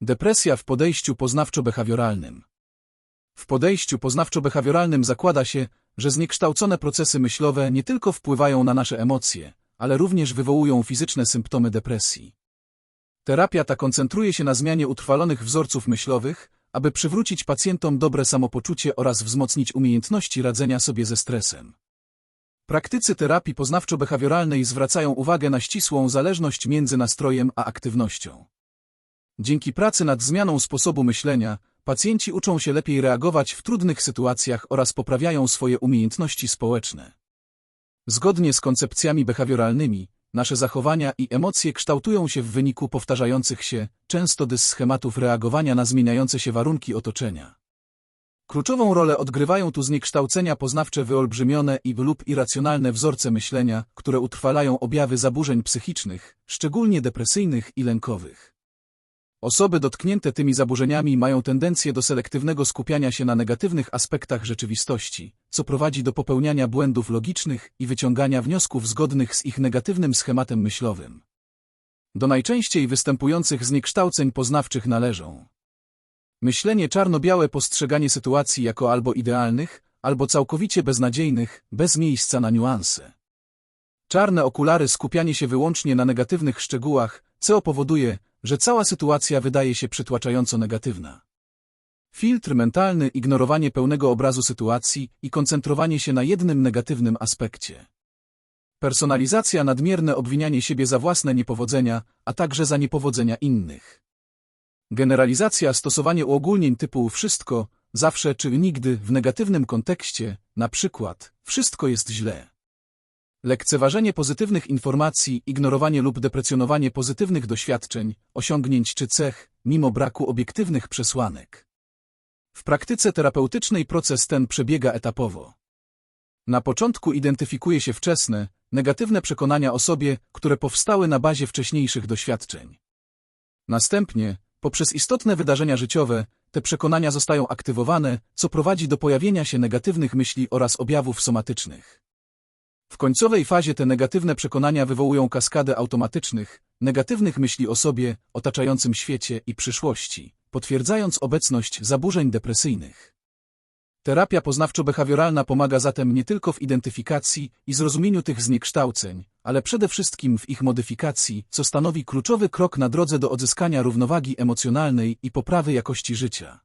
Depresja w podejściu poznawczo-behawioralnym. W podejściu poznawczo-behawioralnym zakłada się, że zniekształcone procesy myślowe nie tylko wpływają na nasze emocje, ale również wywołują fizyczne symptomy depresji. Terapia ta koncentruje się na zmianie utrwalonych wzorców myślowych, aby przywrócić pacjentom dobre samopoczucie oraz wzmocnić umiejętności radzenia sobie ze stresem. Praktycy terapii poznawczo-behawioralnej zwracają uwagę na ścisłą zależność między nastrojem a aktywnością. Dzięki pracy nad zmianą sposobu myślenia, pacjenci uczą się lepiej reagować w trudnych sytuacjach oraz poprawiają swoje umiejętności społeczne. Zgodnie z koncepcjami behawioralnymi, nasze zachowania i emocje kształtują się w wyniku powtarzających się, często dysschematów reagowania na zmieniające się warunki otoczenia. Kluczową rolę odgrywają tu zniekształcenia poznawcze wyolbrzymione i lub irracjonalne wzorce myślenia, które utrwalają objawy zaburzeń psychicznych, szczególnie depresyjnych i lękowych. Osoby dotknięte tymi zaburzeniami mają tendencję do selektywnego skupiania się na negatywnych aspektach rzeczywistości, co prowadzi do popełniania błędów logicznych i wyciągania wniosków zgodnych z ich negatywnym schematem myślowym. Do najczęściej występujących zniekształceń poznawczych należą myślenie czarno-białe postrzeganie sytuacji jako albo idealnych, albo całkowicie beznadziejnych, bez miejsca na niuanse. Czarne okulary skupianie się wyłącznie na negatywnych szczegółach, co powoduje, że cała sytuacja wydaje się przytłaczająco negatywna. Filtr mentalny ignorowanie pełnego obrazu sytuacji i koncentrowanie się na jednym negatywnym aspekcie. Personalizacja nadmierne obwinianie siebie za własne niepowodzenia, a także za niepowodzenia innych. Generalizacja stosowanie uogólnień typu wszystko, zawsze czy nigdy w negatywnym kontekście, na przykład wszystko jest źle. Lekceważenie pozytywnych informacji, ignorowanie lub deprecjonowanie pozytywnych doświadczeń, osiągnięć czy cech, mimo braku obiektywnych przesłanek. W praktyce terapeutycznej proces ten przebiega etapowo. Na początku identyfikuje się wczesne, negatywne przekonania o sobie, które powstały na bazie wcześniejszych doświadczeń. Następnie, poprzez istotne wydarzenia życiowe, te przekonania zostają aktywowane, co prowadzi do pojawienia się negatywnych myśli oraz objawów somatycznych. W końcowej fazie te negatywne przekonania wywołują kaskadę automatycznych, negatywnych myśli o sobie, otaczającym świecie i przyszłości, potwierdzając obecność zaburzeń depresyjnych. Terapia poznawczo-behawioralna pomaga zatem nie tylko w identyfikacji i zrozumieniu tych zniekształceń, ale przede wszystkim w ich modyfikacji, co stanowi kluczowy krok na drodze do odzyskania równowagi emocjonalnej i poprawy jakości życia.